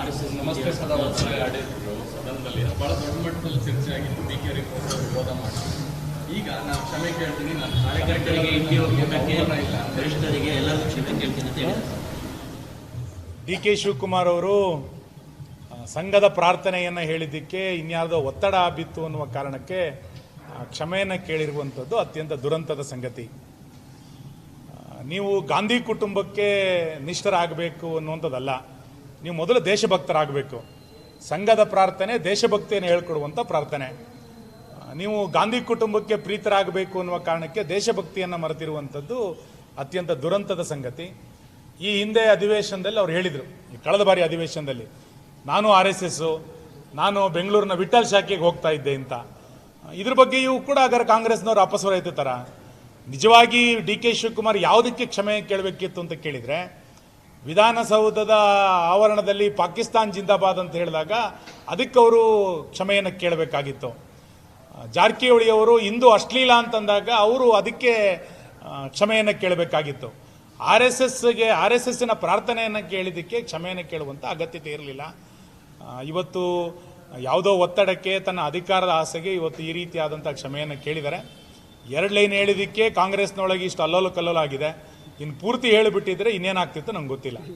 R S S ನಮಸ್ತೆ ಸದಾ ಆಡಿದ್ರು. ಸದನದಲ್ಲಿ ಬಹಳ ದೊಡ್ಡ ಮಟ್ಟದಲ್ಲಿ ಚರ್ಚೆ ಆಗಿತ್ತು. ಡಿ ಕೆ ರಿಪೋರ್ಟ್ ವಿರೋಧ ಮಾಡಿ. ಈಗ ನಾನು ಕ್ಷಮೆ ಕೇಳ್ತೀನಿ. ನಾನು ಕಾರ್ಯಕರ್ತರಿಗೆ ಇಂಡಿ ಹೋಗ್ಲಿಕ್ಕೆ ಇಲ್ಲ ವರಿಷ್ಠರಿಗೆ ಎಲ್ಲರಿಗೂ ಕ್ಷಮೆ ಕೇಳ್ತೀನಿ ಅಂತ ಹೇಳಿದ್ದಾರೆ ಡಿ ಕೆ ಶಿವಕುಮಾರ್ ಅವರು ಸಂಘದ ಪ್ರಾರ್ಥನೆಯನ್ನು ಹೇಳಿದ್ದಕ್ಕೆ ಇನ್ಯಾವುದೋ ಒತ್ತಡ ಬಿತ್ತು ಅನ್ನುವ ಕಾರಣಕ್ಕೆ ಕ್ಷಮೆಯನ್ನು ಕೇಳಿರುವಂಥದ್ದು ಅತ್ಯಂತ ದುರಂತದ ಸಂಗತಿ. ನೀವು ಗಾಂಧಿ ಕುಟುಂಬಕ್ಕೆ ನಿಷ್ಠರಾಗಬೇಕು ಅನ್ನುವಂಥದ್ದಲ್ಲ. ನೀವು ಮೊದಲು ದೇಶಭಕ್ತರಾಗಬೇಕು. ಸಂಘದ ಪ್ರಾರ್ಥನೆ, ದೇಶಭಕ್ತಿಯನ್ನು ಹೇಳ್ಕೊಡುವಂಥ ಪ್ರಾರ್ಥನೆ. ನೀವು ಗಾಂಧಿ ಕುಟುಂಬಕ್ಕೆ ಪ್ರೀತರಾಗಬೇಕು ಅನ್ನುವ ಕಾರಣಕ್ಕೆ ದೇಶಭಕ್ತಿಯನ್ನು ಮರೆತಿರುವಂಥದ್ದು ಅತ್ಯಂತ ದುರಂತದ ಸಂಗತಿ. ಈ ಹಿಂದೆ ಅಧಿವೇಶನದಲ್ಲಿ ಅವ್ರು ಹೇಳಿದರು ಕಳೆದ ಬಾರಿ ಅಧಿವೇಶನದಲ್ಲಿ, ನಾನು ಆರ್ ಎಸ್ ಎಸ್ಸು ನಾನು ಬೆಂಗಳೂರಿನ ವಿಠಲ್ ಶಾಖೆಗೆ ಹೋಗ್ತಾ ಇದ್ದೆ ಅಂತ. ಇದ್ರ ಬಗ್ಗೆಯೂ ಕೂಡ ಅಗರ ಕಾಂಗ್ರೆಸ್ನವರು ಅಪಸ್ವರ ಎತ್ತುತ್ತಾರ ನಿಜವಾಗಿ ಡಿ ಕೆ ಶಿವಕುಮಾರ್ ಯಾವುದಕ್ಕೆ ಕ್ಷಮೆ ಕೇಳಬೇಕಿತ್ತು ಅಂತ ಕೇಳಿದರೆ ವಿಧಾನಸೌಧದ ಆವರಣದಲ್ಲಿ ಪಾಕಿಸ್ತಾನ್ ಜಿಂದಾಬಾದ್ ಅಂತ ಹೇಳಿದಾಗ ಅದಕ್ಕೆ ಅವರು ಕ್ಷಮೆಯನ್ನು ಕೇಳಬೇಕಾಗಿತ್ತು. ಜಾರಕಿಹೊಳಿ ಅವರು ಇಂದು ಅಶ್ಲೀಲ ಅಂತಂದಾಗ ಅವರು ಅದಕ್ಕೆ ಕ್ಷಮೆಯನ್ನು ಕೇಳಬೇಕಾಗಿತ್ತು. ಆರ್ ಎಸ್ ಎಸ್ಗೆ, ಆರ್ ಎಸ್ ಎಸ್ಸಿನ ಪ್ರಾರ್ಥನೆಯನ್ನು ಕೇಳಿದ್ದಕ್ಕೆ ಕ್ಷಮೆಯನ್ನು ಕೇಳುವಂಥ ಅಗತ್ಯತೆ ಇರಲಿಲ್ಲ. ಇವತ್ತು ಯಾವುದೋ ಒತ್ತಡಕ್ಕೆ, ತನ್ನ ಅಧಿಕಾರದ ಆಸೆಗೆ ಇವತ್ತು ಈ ರೀತಿಯಾದಂಥ ಕ್ಷಮೆಯನ್ನು ಕೇಳಿದ್ದಾರೆ. ಎರಡು ಲೈನ್ ಹೇಳಿದ್ದಕ್ಕೆ ಕಾಂಗ್ರೆಸ್ನೊಳಗೆ ಇಷ್ಟು ಅಲ್ಲೋಲು ಕಲ್ಲೋಲ ಆಗಿದೆ ಇನ್ನು ಪೂರ್ತಿ ಹೇಳಿಬಿಟ್ಟಿದ್ರೆ ಇನ್ನೇನಾಗ್ತಿತ್ತು ನಂಗೆ ಗೊತ್ತಿಲ್ಲ.